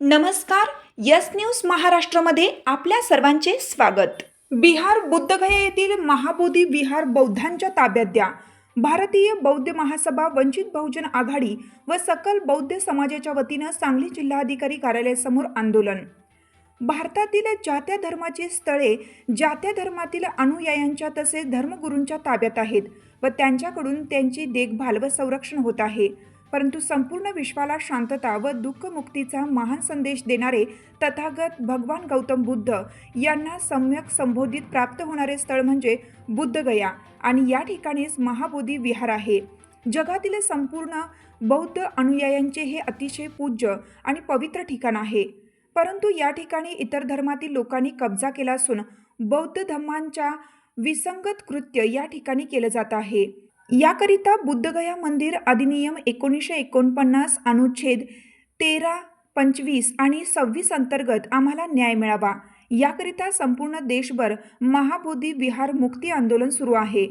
नमस्कार yes news महाराष्ट्रामध्ये आपल्या सर्वांचे स्वागत. बिहार बुद्धगया येथील महाबोधी विहार बौद्धांच्या ताब्यात द्या. भारतीय बौद्ध महासभा वंचित बहुजन आघाडी व सकल बौद्ध समाजाच्या वतीनं सांगली जिल्हाधिकारी कार्यालयासमोर आंदोलन. भारतातील जात्या धर्माची स्थळे जात्या धर्मातील अनुयायांच्या तसेच धर्मगुरूंच्या ताब्यात आहेत व त्यांच्याकडून त्यांची देखभाल व संरक्षण होत आहे. परंतु संपूर्ण विश्वाला शांतता व दुःखमुक्तीचा महान संदेश देणारे तथागत भगवान गौतम बुद्ध यांना सम्यक संबोधित प्राप्त होणारे स्थळ म्हणजे बुद्धगया आणि या ठिकाणीच महाबोधी विहार आहे. जगातील संपूर्ण बौद्ध अनुयायांचे हे अतिशय पूज्य आणि पवित्र ठिकाण आहे. परंतु या ठिकाणी इतर धर्मातील लोकांनी कब्जा केला असून बौद्ध धर्मांच्या विसंगत कृत्य या ठिकाणी केलं जात आहे. याकरिता बुद्धगया मंदिर अधिनियम एकोणीसशे एकोणपन्नास अनुच्छेद तेरा पंचवीस आणि सव्वीस अंतर्गत आम्हाला न्याय मिळावा. याकरिता संपूर्ण देशभर महाबोधी विहार मुक्ती आंदोलन सुरू आहे.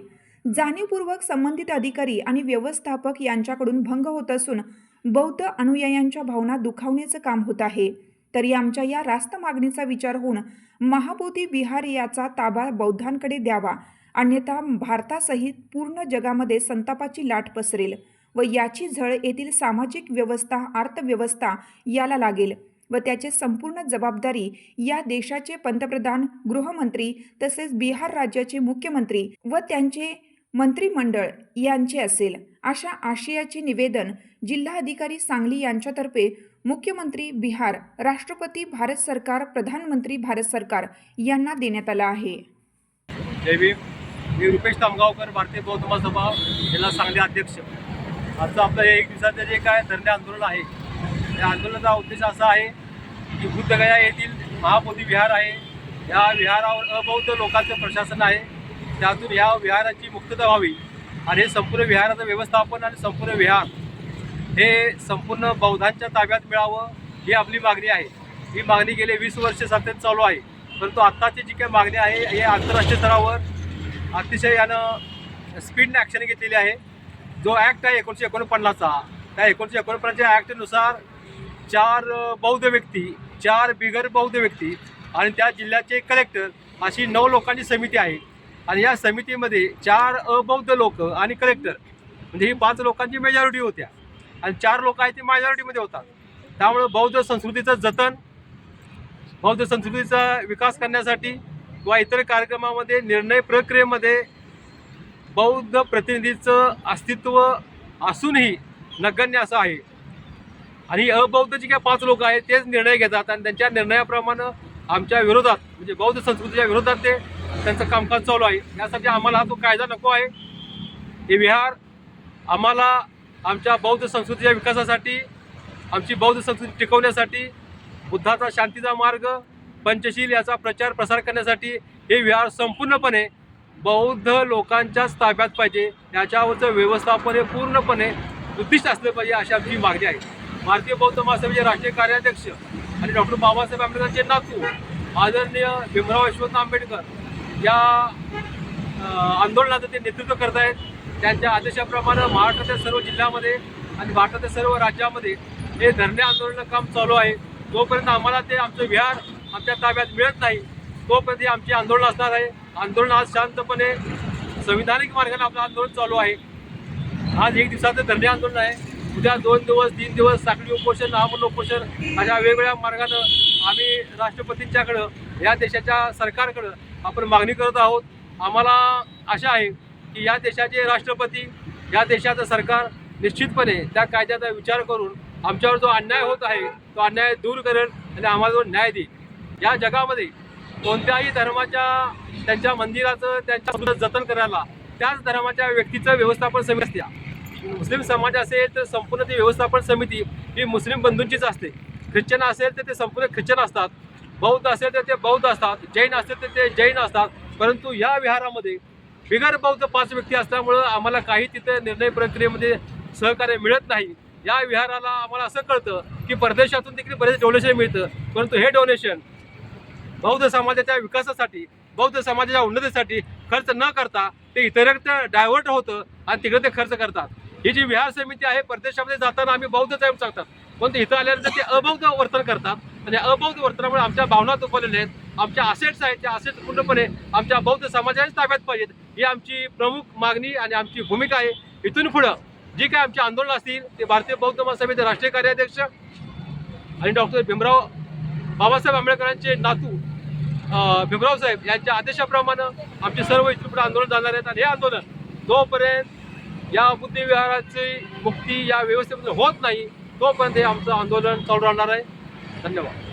जाणीवपूर्वक संबंधित अधिकारी आणि व्यवस्थापक यांच्याकडून भंग होत असून बौद्ध अनुयायांच्या भावना दुखावण्याचं काम होत आहे. तरी आमच्या या रास्त मागणीचा विचार होऊन महाबोधी विहार याचा ताबा बौद्धांकडे द्यावा. अन्यथा भारतासहित पूर्ण जगामध्ये संतापाची लाट पसरेल व याची झळ येथील सामाजिक व्यवस्था अर्थव्यवस्था याला लागेल व त्याचे संपूर्ण जबाबदारी या देशाचे पंतप्रधान गृहमंत्री तसेच बिहार राज्याचे मुख्यमंत्री व त्यांचे मंत्रिमंडळ यांचे असेल. अशा आशयाचे निवेदन जिल्हाधिकारी सांगली यांच्यातर्फे मुख्यमंत्री बिहार राष्ट्रपती भारत सरकार प्रधानमंत्री भारत सरकार यांना देण्यात आलं आहे. जय भीम. मी रुपेश तामगावकर भारतीय बौद्ध महासभा जिल्हा सांगली अध्यक्ष. आजचं आपलं हे एक दिवसाचं जे काय धरणे आंदोलन आहे त्या आंदोलनाचा उद्देश असा आहे की बुद्धगया येथील महाबोधी विहार आहे. या विहारावर अबौद्ध लोकांचं प्रशासन आहे. त्यातून या विहाराची मुक्तता व्हावी आणि हे संपूर्ण विहाराचं व्यवस्थापन आणि संपूर्ण विहार हे संपूर्ण बौद्धांच्या ताब्यात मिळावं ही आपली मागणी आहे. ही मागणी गेले वीस वर्ष सतत चालू आहे. परंतु आत्ताची जी काही मागणी आहे हे आंतरराष्ट्रीय स्तरावर अतिशय यानं स्पीडने ॲक्शन घेतलेली आहे. जो ॲक्ट आहे एकोणीसशे एकोणपन्नासचा त्या एकोणीसशे एकोणपन्नासच्या ॲक्टनुसार चार बौद्ध व्यक्ती चार बिगर बौद्ध व्यक्ती आणि त्या जिल्ह्याचे कलेक्टर अशी नऊ लोकांची समिती आहे. आणि या समितीमध्ये चार अबौद्ध लोक आणि कलेक्टर म्हणजे ही पाच लोकांची मेजॉरिटी होत्या. आणि चार लोक आहेत ते मायनॉरिटीमध्ये होतात. त्यामुळं बौद्ध संस्कृतीचं जतन बौद्ध संस्कृतीचा विकास करण्यासाठी किंवा इतर कार्यक्रमामध्ये निर्णय प्रक्रियेमध्ये बौद्ध प्रतिनिधीचं अस्तित्व असूनही नगण्य असं आहे. आणि अबौद्ध जे काही पाच लोक आहेत तेच निर्णय घेतात आणि त्यांच्या निर्णयाप्रमाणे आमच्या विरोधात म्हणजे बौद्ध संस्कृतीच्या विरोधात ते त्यांचं कामकाज चालू आहे. यासाठी आम्हाला हा तो कायदा नको आहे. हे विहार आम्हाला आमच्या बौद्ध संस्कृतीच्या विकासासाठी आमची बौद्ध संस्कृती टिकवण्यासाठी बुद्धाचा शांतीचा मार्ग पंचशील याचा प्रचार प्रसार करण्यासाठी हे विहार संपूर्णपणे बौद्ध लोकांच्याच ताब्यात पाहिजे. याच्यावरचं व्यवस्थापन हे पूर्णपणे उद्दिष्ट असलं पाहिजे अशी आमची मागणी आहे. भारतीय बौद्ध महासभेचे राष्ट्रीय कार्याध्यक्ष आणि डॉक्टर बाबासाहेब आंबेडकरांचे नातू आदरणीय भीमराव यशवंत आंबेडकर या आंदोलनाचं ते नेतृत्व करत आहेत. त्यांच्या आदेशाप्रमाणे महाराष्ट्रातील सर्व जिल्ह्यामध्ये आणि भारतातील सर्व राज्यामध्ये हे धरणे आंदोलन काम चालू आहे. तोपर्यंत आम्हाला ते आमचं विहार आमच्या ताब्यात मिळत नाही. तोपर्यंत आमची आंदोलन असणार आहे. आंदोलन आज शांतपणे संविधानिक मार्गाने आपलं आंदोलन चालू आहे. आज एक दिवसाचं धरणे आंदोलन आहे. उद्या दोन दिवस तीन दिवस साखळी उपोषण आमरण उपोषण अशा वेगवेगळ्या मार्गानं आम्ही राष्ट्रपतींच्याकडं या देशाच्या सरकारकडं आपण मागणी करत आहोत. आम्हाला आशा आहे की या देशाचे राष्ट्रपती या देशाचं सरकार निश्चितपणे त्या कायद्याचा विचार करून आमच्यावर जो अन्याय होत आहे तो अन्याय दूर करेल आणि आम्हाला जो न्याय देईल. या जगामध्ये कोणत्याही धर्माच्या त्यांच्या मंदिराचं त्यांच्या जतन करायला त्याच धर्माच्या व्यक्तीचं व्यवस्थापन समिती असते. मुस्लिम समाज असेल तर संपूर्ण ती व्यवस्थापन समिती ही मुस्लिम बंधूंचीच असते. ख्रिश्चन असेल तर ते संपूर्ण ख्रिश्चन असतात. बौद्ध असेल तर ते बौद्ध असतात. जैन असेल तर ते जैन असतात. परंतु या विहारामध्ये बिगर बौद्ध पाच व्यक्ती असल्यामुळं आम्हाला काही तिथे निर्णय प्रक्रियेमध्ये सहकार्य मिळत नाही. या विहाराला आम्हाला असं कळतं की परदेशातून देखील बरेच डोनेशन मिळतं. परंतु हे डोनेशन बौद्ध समाजाच्या विकासासाठी बौद्ध समाजाच्या उन्नतीसाठी खर्च न करता ते इतरत्र डायव्हर्ट होतं आणि तिकडे ते खर्च करतात. ही जी विहार समिती आहे परदेशामध्ये जाताना आम्ही बौद्ध साहेब सांगतात. पण ते इथं आल्यानंतर ते अबौद्ध वर्तन करतात. आणि अबौद्ध वर्तनामुळे आमच्या भावना दुखवलेल्या आहेत. आमच्या असेट्स आहेत त्या असेट्स पूर्णपणे आमच्या बौद्ध समाजाच्याच ताब्यात पाहिजेत. ही आमची प्रमुख मागणी आणि आमची भूमिका आहे. इथून पुढं जी काय आमची आंदोलन असतील ते भारतीय बौद्ध महासभेचे राष्ट्रीय कार्याध्यक्ष आणि डॉक्टर भीमराव बाबासाहेब आंबेडकरांचे नातू भीमराव साहेब यांच्या आदेशाप्रमाणे आमचे सर्व इथून आंदोलन जाणार आहेत आणि हे आंदोलन जोपर्यंत या बुद्धिविहाराची मुक्ती या व्यवस्थेमध्ये होत नाही तोपर्यंत हे आमचं आंदोलन चालू राहणार आहे. धन्यवाद.